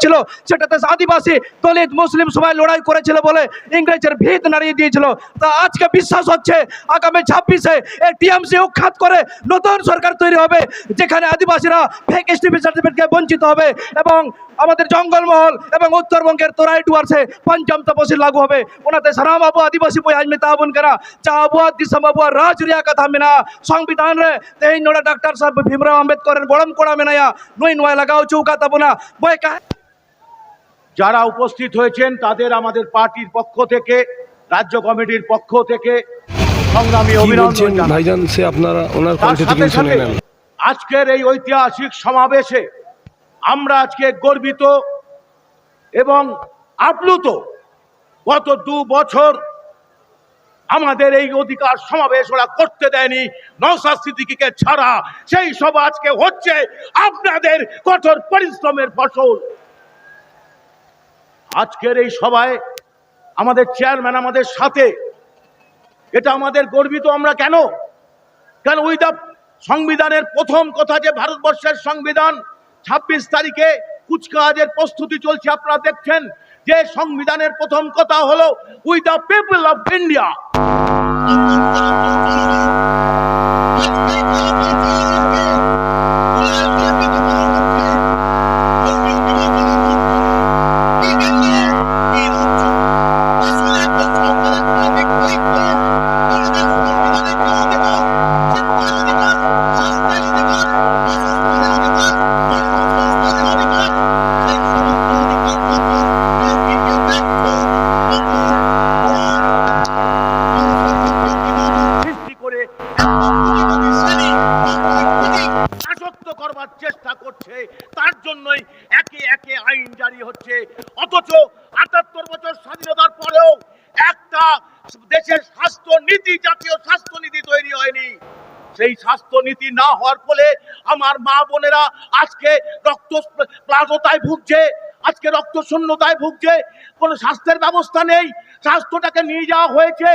হয়েছিল সেটাতে আদিবাসী, দলিত, মুসলিম সবাই লড়াই করেছিল বলে ইংরেজের ভিত নাড়িয়ে দিয়েছিল। তা আজকে বিশ্বাস হচ্ছে, আগামী ছাব্বিশে এই টিএমসি উৎখাত করে নতুন সরকার তৈরি হবে, যেখানে আদিবাসীরা ফেক এসটিপি সার্টিফিকেটকে বঞ্চিত হবে এবং আমাদের জঙ্গলমহল এবং উত্তরবঙ্গের তোরাই ডুয়ার্সে পঞ্চম তপসিল লাগু হবে। ওনাতে সারাম আবু আদিবাসী বই আজমি তাবন করা, চা আবুয়া দিসম আবুয়া রাজ রিয়া কথা মেনা, সংবিধান রে তেহিন নোড়া ডক্টর সাহেব ভীমরাव আম্বেদকরের বড়ম কোড়া মেনায়া, নই নয় লাগাও চৌকা তাবনা বই কাহে যারা উপস্থিত হয়েছেন তাদের আমাদের পার্টির পক্ষ থেকে রাজ্য কমিটির পক্ষ থেকে সংগ্রামী অভিনন্দন জানাই। ভাইজান? সে আপনারা ওনার তার সাথে সাথে আজকের এই ঐতিহাসিক সমাবেশে আমরা আজকে গর্বিত এবং আপ্লুত গত দু বছর আমাদের এই অধিকার সমাবেশ ওরা করতে দেয়নি সিদ্দিকীকে ছাড়া। সেই সব আজকে হচ্ছে আপনাদের কঠোর পরিশ্রমের ফসল। আজকের এই সভায় আমাদের চেয়ারম্যান আমাদের সাথে। এটা আমাদের গর্বিত আমরা কেন? কেন ওই দা সংবিধানের প্রথম কথা যে ভারতবর্ষের সংবিধান, ছাব্বিশ তারিখে কুচকাওয়াজের প্রস্তুতি চলছে, আপনারা দেখছেন যে সংবিধানের প্রথম কথা হলো we the people of India করছে তার জন্যই একে একে আইন জারি হচ্ছে। অথচ আটাত্তর বছর স্বাধীনতার পরেও একটা দেশের স্বাস্থ্য নীতি, জাতীয় স্বাস্থ্য নীতি তৈরি হয়নি। সেই স্বাস্থ্য নীতি না হওয়ার ফলে আমার মা বোনেরা আজকে রক্ত প্লাজতায় ভুগছে, আজকে রক্ত শূন্যতায় ভুগছে, কোনো স্বাস্থ্যের ব্যবস্থা নেই, স্বাস্থ্যটাকে নিয়ে যাওয়া হয়েছে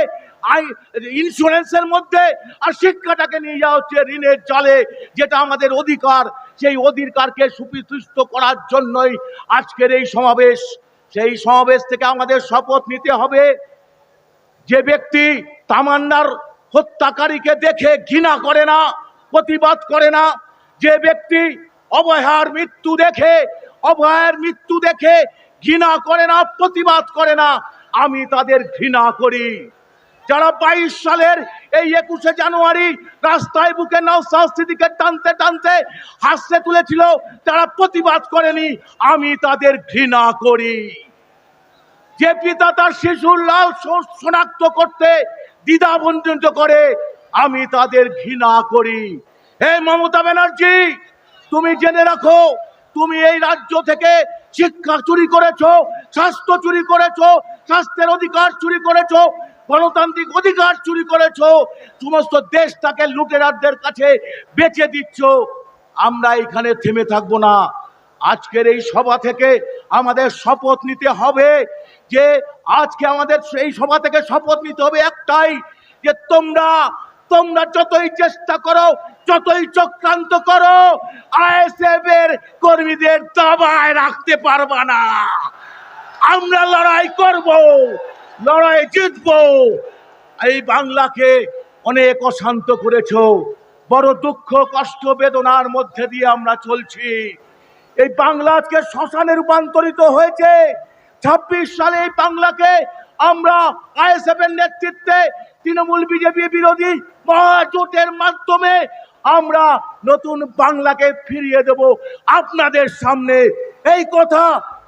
ইন্স্যুরেন্সের মধ্যে, আর শিক্ষাটাকে নিয়ে যাওয়া হচ্ছে ঋণের জলে, যেটা আমাদের অধিকার। সেই অধিকারকে সুপ্রতিষ্ঠিত করার জন্যই আজকের এই সমাবেশ। সেই সমাবেশ থেকে আমাদের শপথ নিতে হবে। যে ব্যক্তি তামান্নার হত্যাকারীকে দেখে ঘৃণা করে না, প্রতিবাদ করে না, যে ব্যক্তি অবহার মৃত্যু দেখে অভয়ের মৃত্যু দেখে ঘৃণা করে না, প্রতিবাদ করে না, আমি তাদের ঘৃণা করি। যারা বাইশ সালের এই একুশে জানুয়ারি রাস্তায় বুকে নওসাদ সিদ্দিকে টানতে টানতে হাসতে তুলেছিল, তারা প্রতিবাদ করেনি, আমি তাদের ঘৃণা করি। যে পিতা তার শিশুর লাল শনাক্ত করতে দ্বিধা বঞ্চিত করে, আমি তাদের ঘৃণা করি। হে মমতা ব্যানার্জি, তুমি জেনে রাখো, তুমি এই রাজ্য থেকে শিক্ষা চুরি করেছ, স্বাস্থ্য চুরি করেছ, স্বাস্থ্যের অধিকার চুরি করেছ গণতান্ত্রিক অধিকার চুরি করেছ, সমস্ত দেশটাকে লুটেরারদের কাছে বেচে দিচ্ছ। আমরা এখানে থেমে থাকব না। আজকের এই সভা থেকে আমাদের শপথ নিতে হবে যে, আজকে আমাদের সেই সভা থেকে শপথ নিতে হবে একটাই, যে তোমরা তোমরা যতই চেষ্টা করো, যতই চক্রান্ত করো, আইএসএফ এর কর্মীদের দাবায় রাখতে পারবা না। আমরা লড়াই করব। লড়াই জিতবো। এই বাংলাকে অনেক অশান্ত করেছ। বড় দুঃখ, কষ্ট, বেদনার মধ্যে দিয়ে আমরা চলছি। এই বাংলা আজকে শ্মশানে রূপান্তরিত হয়েছে। ছাব্বিশ সালে এই বাংলাকে আমরা আইএসএফ এর নেতৃত্বে তৃণমূল বিজেপি বিরোধী মহাজোটের মাধ্যমে আমরা নতুন বাংলাকে ফিরিয়ে দেব। আপনাদের সামনে এই কথা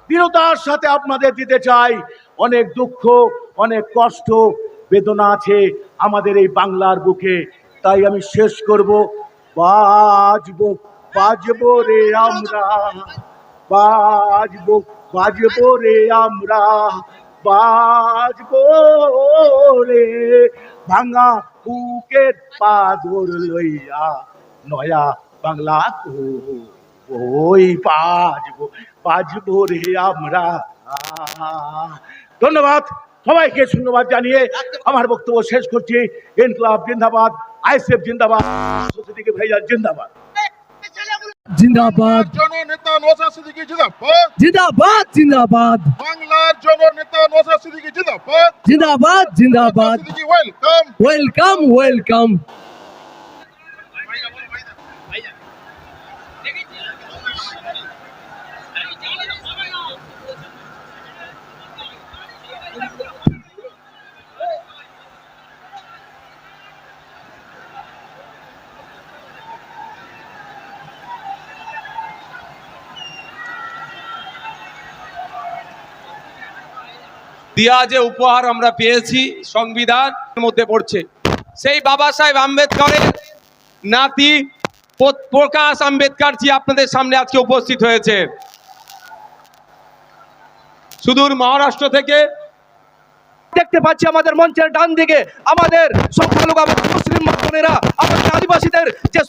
দৃঢ়তার সাথে আপনাদের দিতে চাই। অনেক দুঃখ, অনেক কষ্ট, বেদনা আছে আমাদের এই বাংলার বুকে। তাই আমি শেষ করব। বাজবো বাজবো রে আমরা। বাজবো বাজবো রে আমরা। বাজবো রে ভাঙা বুকের পাদর লইয়া, নয়া বাংলা ওই বাজবো। বাজবো রে আমরা। ধন্যবাদ। সবাইকে ধন্যবাদ জানিয়ে আমার বক্তব্য শেষ করছি। ইনকলাব জিন্দাবাদ আইসিএফ জিন্দাবাদ সোসাইটিকে ভাইজান জিন্দাবাদ। জিন্দাবাদ। জননেতা নওশাদ সিদ্দিকী জিন্দাবাদ। জিন্দাবাদ জিন্দাবাদ। বাংলার জননেতা নওশাদ সিদ্দিকী জিন্দাবাদ। জিন্দাবাদ জিন্দাবাদ। ওয়েলকাম ওয়েলকাম ওয়েলকাম দিয়া যে উপহার আমরা পেয়েছি সংবিধান মধ্যে পড়ছে। সেই বাবা সাহেব আম্বেদকরের নাতি প্রকাশ আম্বেদকর জি আপনাদের সামনে আজকে উপস্থিত হয়েছে। সুদূর মহারাষ্ট্র থেকে দেখতে পাচ্ছি আমাদের মঞ্চের ডান দিকে আমাদের সংখ্যালঘু আমাদের আদিবাসীদের যে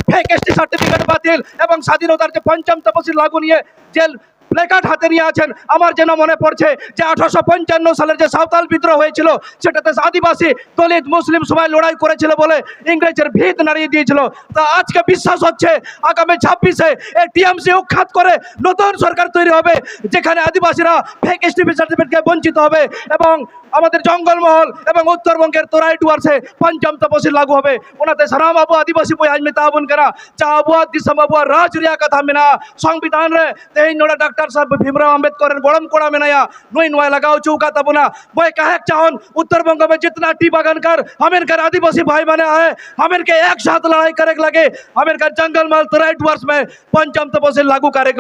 এবং স্বাধীনতার যে পঞ্চম তপশিল লাগু নিয়ে যে প্লেকার্ড হাতে নিয়ে আছেন। আমার যেন মনে পড়ছে যে আঠারোশো পঞ্চান্ন সালের যে সাঁওতাল বিদ্রোহ হয়েছিল, সেটাতে আদিবাসী দলিত মুসলিম সবাই লড়াই করেছিল বলে ইংরেজের ভিত নাড়িয়ে দিয়েছিল। তা আজকে বিশ্বাস হচ্ছে আগামী ছাব্বিশে এই টিএমসি উৎখাত করে নতুন সরকার তৈরি হবে, যেখানে আদিবাসীরা ফেক স্টিফি সার্টিফিকেটকে বঞ্চিত হবে এবং আমাদের জঙ্গলমহল এবং উত্তরবঙ্গের তোরাই ডুয়ার্সে পঞ্চম তপসিল লাগু হবে। ওনাতে সারাম আবু আদিবাসী বই আজমি তাবন করা, চা আবুয়া দিসম আবুয়া রাজ রিয়া কথা মেনা। সংবিধান রে তেই নোড়া ডাক্তার সাহেব ভীমরাও আম্বেদকরের গরম কোড়া মেনায়া নুই নুয়াই লাগাও চৌকা তাবনা বই কাহে চাহন उत्तरबंग में जितना टी बागान कर हमें कर आदिवासी भाई बने आए हमें के एक साथ लड़ाई करे लगे हमें कर जंगल माल तराई डुअर्स में पंचम तपस्या लागू करे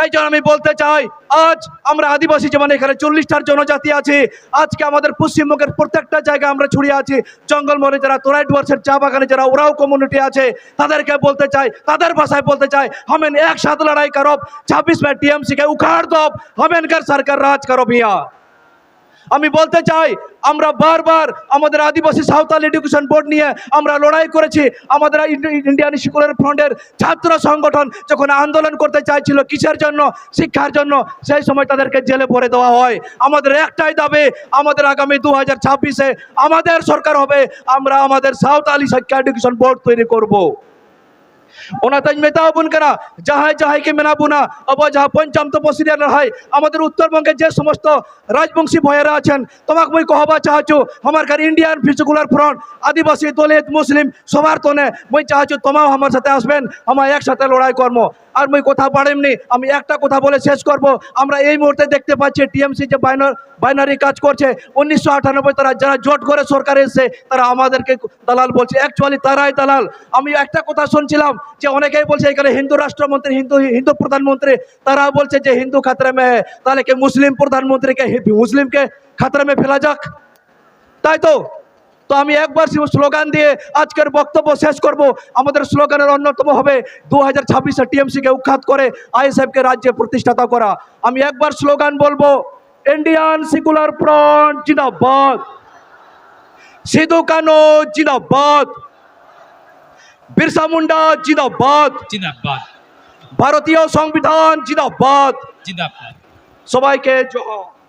এই জন্য আমি বলতে চাই আজ আমরা আদিবাসী যেমন এখানে চল্লিশটার জনজাতি আছে আজকে আমাদের পশ্চিমবঙ্গের প্রত্যেকটা জায়গায় আমরা ছড়িয়ে আছি জঙ্গলমহলে যারা তোরাই ডুয়ার্সের চা বাগানে যারা ওরাও কমিউনিটি আছে তাদেরকে বলতে চাই তাদের ভাষায় বলতে চাই हमें एक साथ लड़ाई करो छब्बीस में टीएमसी के उखाड़ दो हमें इनकर सरकार राज करो भैया আমি বলতে চাই, আমরা বারবার আমাদের আদিবাসী সাঁওতাল এডুকেশন বোর্ড নিয়ে আমরা লড়াই করেছি। আমাদের ইন্ডিয়ান স্কুলের ফ্রন্টের ছাত্র সংগঠন যখন আন্দোলন করতে চাইছিল কিসের জন্য? শিক্ষার জন্য। সেই সময় তাদেরকে জেলে ভরে দেওয়া হয়। আমাদের একটাই দাবি, আমাদের আগামী দু হাজার আমাদের সরকার হবে। আমরা আমাদের সাঁওতালি শিক্ষা এডুকেশন বোর্ড তৈরি করব। ওনা তাজ মেতা বুন। করা যাহাই আমাদের উত্তরবঙ্গে যে সমস্ত রাজবংশী ভয়েরা আছেন, তোমাকে মুই কহবা চাহাছু আমার কার ইন্ডিয়ান ফিজিকুলার ফ্রন্ট, আদিবাসী দলিত মুসলিম সবার তনে মুই চাহাছু তোমাও আমার সাথে আসবেন আমার একসাথে লড়াই কর্ম। আর মুই কথা পারেমনি আমি একটা কথা বলে শেষ করব। আমরা এই মুহূর্তে দেখতে পাচ্ছি টিএমসি যে বাইনার বাইনারি কাজ করছে, উনিশশো আটানব্বই তারা যারা জোট করে সরকার এসছে, তারা আমাদেরকে দালাল বলছে। অ্যাকচুয়ালি তারাই দালাল। আমি একটা কথা শুনছিলাম যে অনেকেই বলছে এখানে হিন্দু রাষ্ট্রমন্ত্রী, হিন্দু হিন্দু প্রধানমন্ত্রী তারা বলছে যে হিন্দু খাতরে মে, তাহলে কি মুসলিম প্রধানমন্ত্রীকে, মুসলিমকে খাতরে মে ফেলা যাক? তাই তো? তো আমি একবার স্লোগান দিয়ে আজকের বক্তব্য শেষ করব। আমাদের স্লোগানের অন্যতম হবে দু হাজার ছাব্বিশে টিএমসিকে উৎখাত করে আইএসএফকে রাজ্যে প্রতিষ্ঠাতা করা। আমি একবার স্লোগান বলব, ইন্ডিয়ান সেকুলার ফ্রন্ট জিন্দাবাদ। সিধু কানো জিন্দাবাদ। বিরসা মুন্ডা জিন্দাবাদ জিন্দাবাদ ভারতীয় সংবিধান জিন্দাবাদ জিন্দাবাদ সবাইকে জোহার